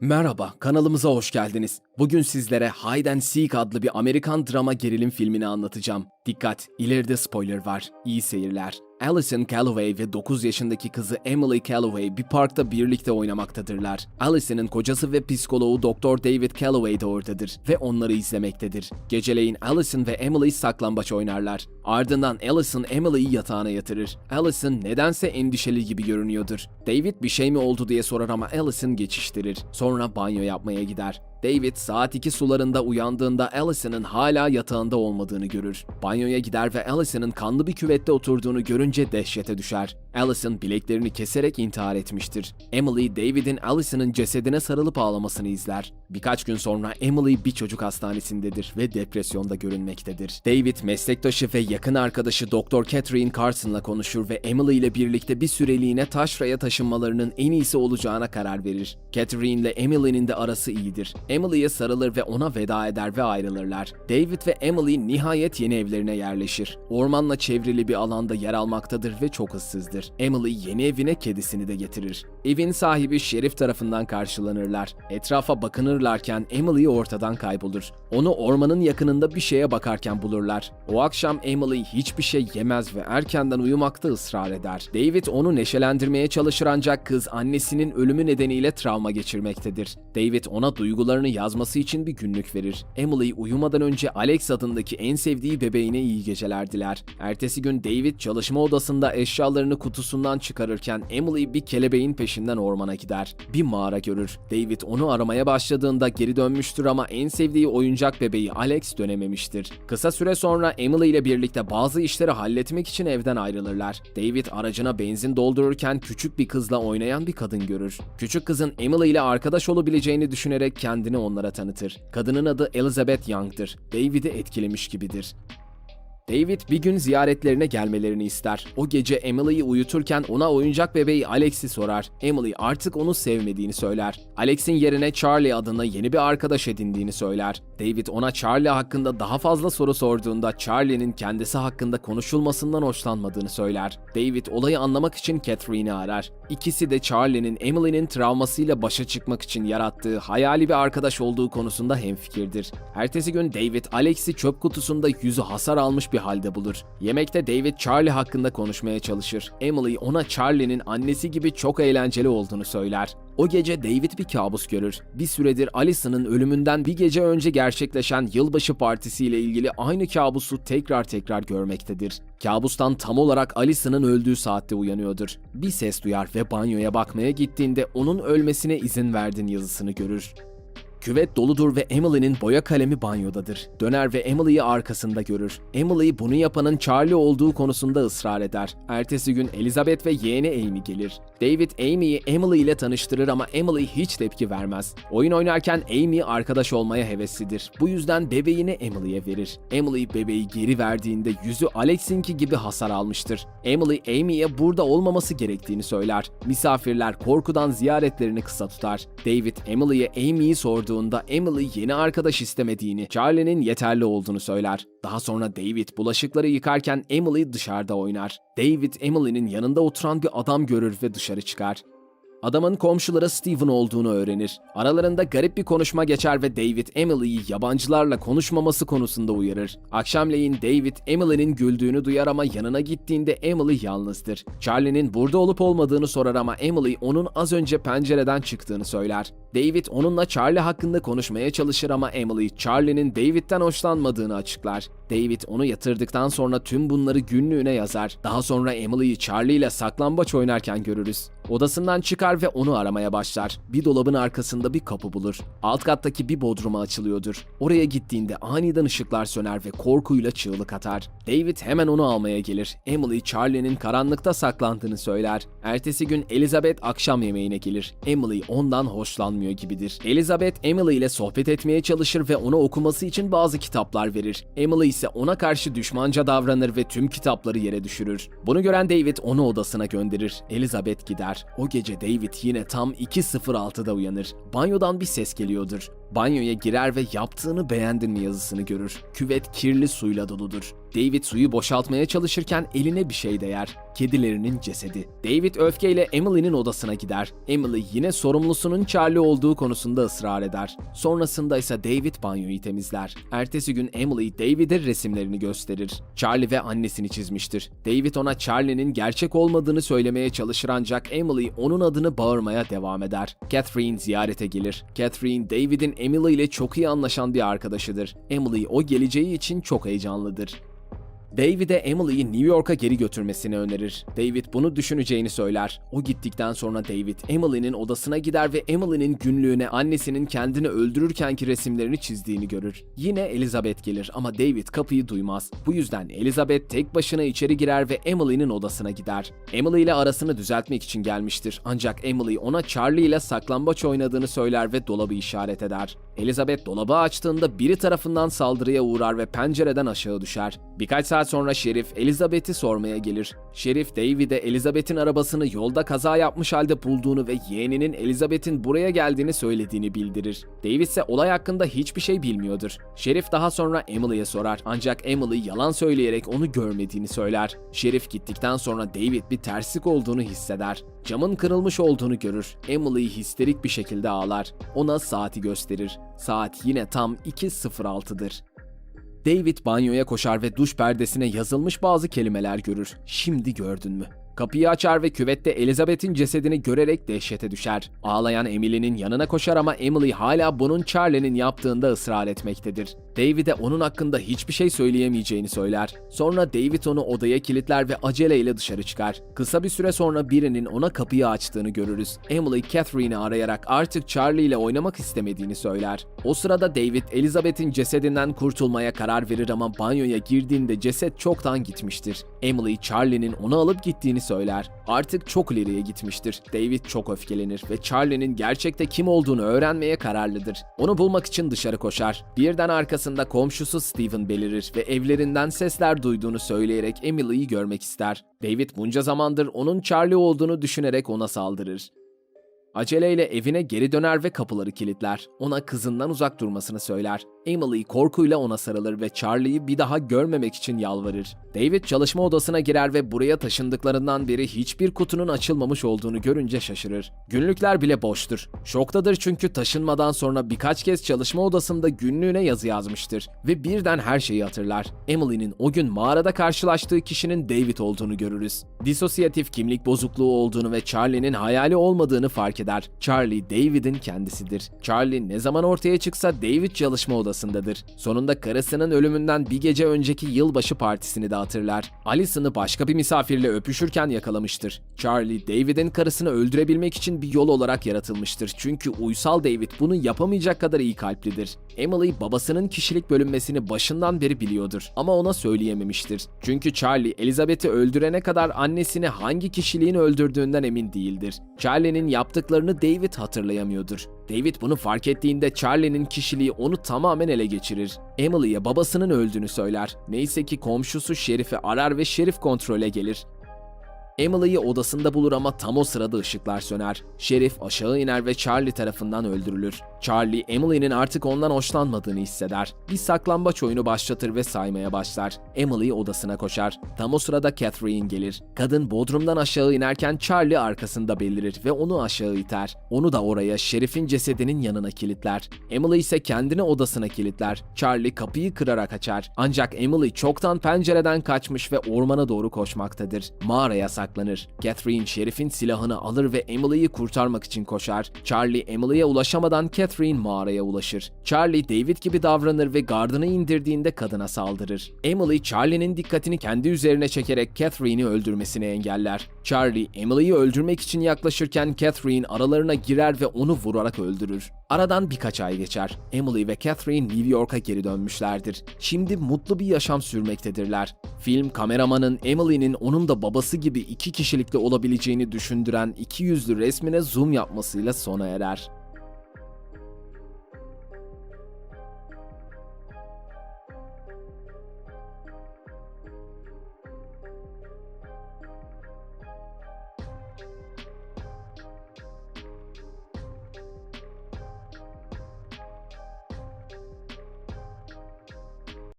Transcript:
Merhaba, kanalımıza hoş geldiniz. Bugün sizlere Hide and Seek adlı bir Amerikan drama gerilim filmini anlatacağım. Dikkat, ileride spoiler var. İyi seyirler. Alison Calloway ve 9 yaşındaki kızı Emily Calloway bir parkta birlikte oynamaktadırlar. Alison'ın kocası ve psikoloğu Dr. David Calloway de oradadır ve onları izlemektedir. Geceleyin Alison ve Emily saklambaç oynarlar. Ardından Alison Emily'yi yatağına yatırır. Alison nedense endişeli gibi görünüyordur. David bir şey mi oldu diye sorar ama Alison geçiştirir. Sonra banyo yapmaya gider. David saat 2 sularında uyandığında Alison'ın hala yatağında olmadığını görür. Banyoya gider ve Alison'ın kanlı bir küvette oturduğunu görünce dehşete düşer. Alison bileklerini keserek intihar etmiştir. Emily, David'in Alison'ın cesedine sarılıp ağlamasını izler. Birkaç gün sonra Emily bir çocuk hastanesindedir ve depresyonda görünmektedir. David meslektaşı ve yakın arkadaşı Dr. Catherine Carson'la konuşur ve Emily ile birlikte bir süreliğine taşraya taşınmalarının en iyisi olacağına karar verir. Catherine ile Emily'nin de arası iyidir. Emily'ye sarılır ve ona veda eder ve ayrılırlar. David ve Emily nihayet yeni evlerine yerleşir. Ormanla çevrili bir alanda yer almaktadır ve çok ıssızdır. Emily yeni evine kedisini de getirir. Evin sahibi Şerif tarafından karşılanırlar. Etrafa bakınırlarken Emily ortadan kaybolur. Onu ormanın yakınında bir şeye bakarken bulurlar. O akşam Emily hiçbir şey yemez ve erkenden uyumakta ısrar eder. David onu neşelendirmeye çalışır ancak kız annesinin ölümü nedeniyle travma geçirmektedir. David ona duygularını yazması için bir günlük verir. Emily uyumadan önce Alex adındaki en sevdiği bebeğine iyi geceler diler. Ertesi gün David çalışma odasında eşyalarını kutusundan çıkarırken Emily bir kelebeğin peşinden ormana gider. Bir mağara görür. David onu aramaya başladığında geri dönmüştür ama en sevdiği oyuncak bebeği Alex dönememiştir. Kısa süre sonra Emily ile birlikte bazı işleri halletmek için evden ayrılırlar. David aracına benzin doldururken küçük bir kızla oynayan bir kadın görür. Küçük kızın Emily ile arkadaş olabileceğini düşünerek kendini onlara tanıtır. Kadının adı Elizabeth Young'dır. David'i etkilemiş gibidir. David bir gün ziyaretlerine gelmelerini ister. O gece Emily'yi uyuturken ona oyuncak bebeği Alex'i sorar. Emily artık onu sevmediğini söyler. Alex'in yerine Charlie adına yeni bir arkadaş edindiğini söyler. David ona Charlie hakkında daha fazla soru sorduğunda Charlie'nin kendisi hakkında konuşulmasından hoşlanmadığını söyler. David olayı anlamak için Catherine'i arar. İkisi de Charlie'nin Emily'nin travmasıyla başa çıkmak için yarattığı hayali bir arkadaş olduğu konusunda hemfikirdir. Ertesi gün David Alex'i çöp kutusunda yüzü hasar almış bir halde bulur. Yemekte David Charlie hakkında konuşmaya çalışır. Emily ona Charlie'nin annesi gibi çok eğlenceli olduğunu söyler. O gece David bir kabus görür. Bir süredir Alison'ın ölümünden bir gece önce gerçekleşen yılbaşı partisiyle ilgili aynı kabusu tekrar tekrar görmektedir. Kabustan tam olarak Alison'ın öldüğü saatte uyanıyordur. Bir ses duyar ve banyoya bakmaya gittiğinde onun ölmesine izin verdin yazısını görür. Küvet doludur ve Emily'nin boya kalemi banyodadır. Döner ve Emily'yi arkasında görür. Emily bunu yapanın Charlie olduğu konusunda ısrar eder. Ertesi gün Elizabeth ve yeğeni Amy gelir. David Amy'yi Emily ile tanıştırır ama Emily hiç tepki vermez. Oyun oynarken Amy arkadaş olmaya heveslidir. Bu yüzden bebeğini Emily'ye verir. Emily bebeği geri verdiğinde yüzü Alex'inki gibi hasar almıştır. Emily Amy'ye burada olmaması gerektiğini söyler. Misafirler korkudan ziyaretlerini kısa tutar. David Emily'ye Amy'yi sorduğunda Emily yeni arkadaş istemediğini, Charlie'nin yeterli olduğunu söyler. Daha sonra David bulaşıkları yıkarken Emily dışarıda oynar. David Emily'nin yanında oturan bir adam görür ve dışarı çıkar. Adamın komşuları Steven olduğunu öğrenir. Aralarında garip bir konuşma geçer ve David Emily'yi yabancılarla konuşmaması konusunda uyarır. Akşamleyin David Emily'nin güldüğünü duyar ama yanına gittiğinde Emily yalnızdır. Charlie'nin burada olup olmadığını sorar ama Emily onun az önce pencereden çıktığını söyler. David onunla Charlie hakkında konuşmaya çalışır ama Emily Charlie'nin David'den hoşlanmadığını açıklar. David onu yatırdıktan sonra tüm bunları günlüğüne yazar. Daha sonra Emily'yi Charlie ile saklambaç oynarken görürüz. Odasından çıkar ve onu aramaya başlar. Bir dolabın arkasında bir kapı bulur. Alt kattaki bir bodruma açılıyordur. Oraya gittiğinde aniden ışıklar söner ve korkuyla çığlık atar. David hemen onu almaya gelir. Emily Charlie'nin karanlıkta saklandığını söyler. Ertesi gün Elizabeth akşam yemeğine gelir. Emily ondan hoşlanmıyor gibidir. Elizabeth Emily ile sohbet etmeye çalışır ve ona okuması için bazı kitaplar verir. Emily ise ona karşı düşmanca davranır ve tüm kitapları yere düşürür. Bunu gören David onu odasına gönderir. Elizabeth gider. O gece David yine tam 2.06'da uyanır. Banyodan bir ses geliyordur. Banyoya girer ve yaptığını beğendin mi yazısını görür. Küvet kirli suyla doludur. David suyu boşaltmaya çalışırken eline bir şey değer. Kedilerinin cesedi. David öfkeyle Emily'nin odasına gider. Emily yine sorumlusunun Charlie olduğu konusunda ısrar eder. Sonrasında ise David banyoyu temizler. Ertesi gün Emily David'e resimlerini gösterir. Charlie ve annesini çizmiştir. David ona Charlie'nin gerçek olmadığını söylemeye çalışır ancak Emily onun adını bağırmaya devam eder. Catherine ziyarete gelir. Catherine, David'in Emily ile çok iyi anlaşan bir arkadaşıdır. Emily o geleceği için çok heyecanlıdır. David'e Emily'yi New York'a geri götürmesini önerir. David bunu düşüneceğini söyler. O gittikten sonra David Emily'nin odasına gider ve Emily'nin günlüğüne annesinin kendini öldürürkenki resimlerini çizdiğini görür. Yine Elizabeth gelir ama David kapıyı duymaz. Bu yüzden Elizabeth tek başına içeri girer ve Emily'nin odasına gider. Emily ile arasını düzeltmek için gelmiştir. Ancak Emily ona Charlie ile saklambaç oynadığını söyler ve dolabı işaret eder. Elizabeth dolabı açtığında biri tarafından saldırıya uğrar ve pencereden aşağı düşer. Birkaç saat sonra Şerif Elizabeth'i sormaya gelir. Şerif David'e Elizabeth'in arabasını yolda kaza yapmış halde bulduğunu ve yeğeninin Elizabeth'in buraya geldiğini söylediğini bildirir. David ise olay hakkında hiçbir şey bilmiyordur. Şerif daha sonra Emily'ye sorar ancak Emily yalan söyleyerek onu görmediğini söyler. Şerif gittikten sonra David bir terslik olduğunu hisseder. Camın kırılmış olduğunu görür. Emily histerik bir şekilde ağlar. Ona saati gösterir. Saat yine tam 2.06'dır. David banyoya koşar ve duş perdesine yazılmış bazı kelimeler görür. Şimdi gördün mü? Kapıyı açar ve küvette Elizabeth'in cesedini görerek dehşete düşer. Ağlayan Emily'nin yanına koşar ama Emily hala bunun Charlie'nin yaptığında ısrar etmektedir. David'e onun hakkında hiçbir şey söyleyemeyeceğini söyler. Sonra David onu odaya kilitler ve aceleyle dışarı çıkar. Kısa bir süre sonra birinin ona kapıyı açtığını görürüz. Emily Catherine'i arayarak artık Charlie ile oynamak istemediğini söyler. O sırada David Elizabeth'in cesedinden kurtulmaya karar verir ama banyoya girdiğinde ceset çoktan gitmiştir. Emily Charlie'nin onu alıp gittiğini söyler. Artık çok ileriye gitmiştir. David çok öfkelenir ve Charlie'nin gerçekte kim olduğunu öğrenmeye kararlıdır. Onu bulmak için dışarı koşar. Birden arkasında komşusu Steven belirir ve evlerinden sesler duyduğunu söyleyerek Emily'yi görmek ister. David bunca zamandır onun Charlie olduğunu düşünerek ona saldırır. Aceleyle evine geri döner ve kapıları kilitler. Ona kızından uzak durmasını söyler. Emily korkuyla ona sarılır ve Charlie'yi bir daha görmemek için yalvarır. David çalışma odasına girer ve buraya taşındıklarından beri hiçbir kutunun açılmamış olduğunu görünce şaşırır. Günlükler bile boştur. Şoktadır çünkü taşınmadan sonra birkaç kez çalışma odasında günlüğüne yazı yazmıştır ve birden her şeyi hatırlar. Emily'nin o gün mağarada karşılaştığı kişinin David olduğunu görürüz. Disosiyatif kimlik bozukluğu olduğunu ve Charlie'nin hayali olmadığını fark eder. Charlie David'in kendisidir. Charlie ne zaman ortaya çıksa David çalışma odasındadır. Sonunda karısının ölümünden bir gece önceki yılbaşı partisini de hatırlar. Alison'ı başka bir misafirle öpüşürken yakalamıştır. Charlie, David'in karısını öldürebilmek için bir yol olarak yaratılmıştır. Çünkü uysal David bunu yapamayacak kadar iyi kalplidir. Emily babasının kişilik bölünmesini başından beri biliyordur ama ona söyleyememiştir. Çünkü Charlie, Elizabeth'i öldürene kadar annesini hangi kişiliğin öldürdüğünden emin değildir. Charlie'nin yaptıklarını David hatırlayamıyordur. David bunu fark ettiğinde Charlie'nin kişiliği onu tamamen ele geçirir. Emily'ye babasının öldüğünü söyler. Neyse ki komşusu Şerif'i arar ve Şerif kontrole gelir. Emily'yi odasında bulur ama tam o sırada ışıklar söner. Şerif aşağı iner ve Charlie tarafından öldürülür. Charlie, Emily'nin artık ondan hoşlanmadığını hisseder. Bir saklambaç oyunu başlatır ve saymaya başlar. Emily odasına koşar. Tam o sırada Catherine gelir. Kadın bodrumdan aşağı inerken Charlie arkasında belirir ve onu aşağı iter. Onu da oraya Şerif'in cesedinin yanına kilitler. Emily ise kendini odasına kilitler. Charlie kapıyı kırarak açar. Ancak Emily çoktan pencereden kaçmış ve ormana doğru koşmaktadır. Mağaraya saklanır. Catherine Şerif'in silahını alır ve Emily'yi kurtarmak için koşar. Charlie Emily'ye ulaşamadan Catherine mağaraya ulaşır. Charlie David gibi davranır ve gardını indirdiğinde kadına saldırır. Emily Charlie'nin dikkatini kendi üzerine çekerek Catherine'i öldürmesini engeller. Charlie Emily'yi öldürmek için yaklaşırken Catherine aralarına girer ve onu vurarak öldürür. Aradan birkaç ay geçer. Emily ve Catherine New York'a geri dönmüşlerdir. Şimdi mutlu bir yaşam sürmektedirler. Film kameramanın Emily'nin onun da babası gibi iki kişilikli olabileceğini düşündüren iki yüzlü resmine zoom yapmasıyla sona erer.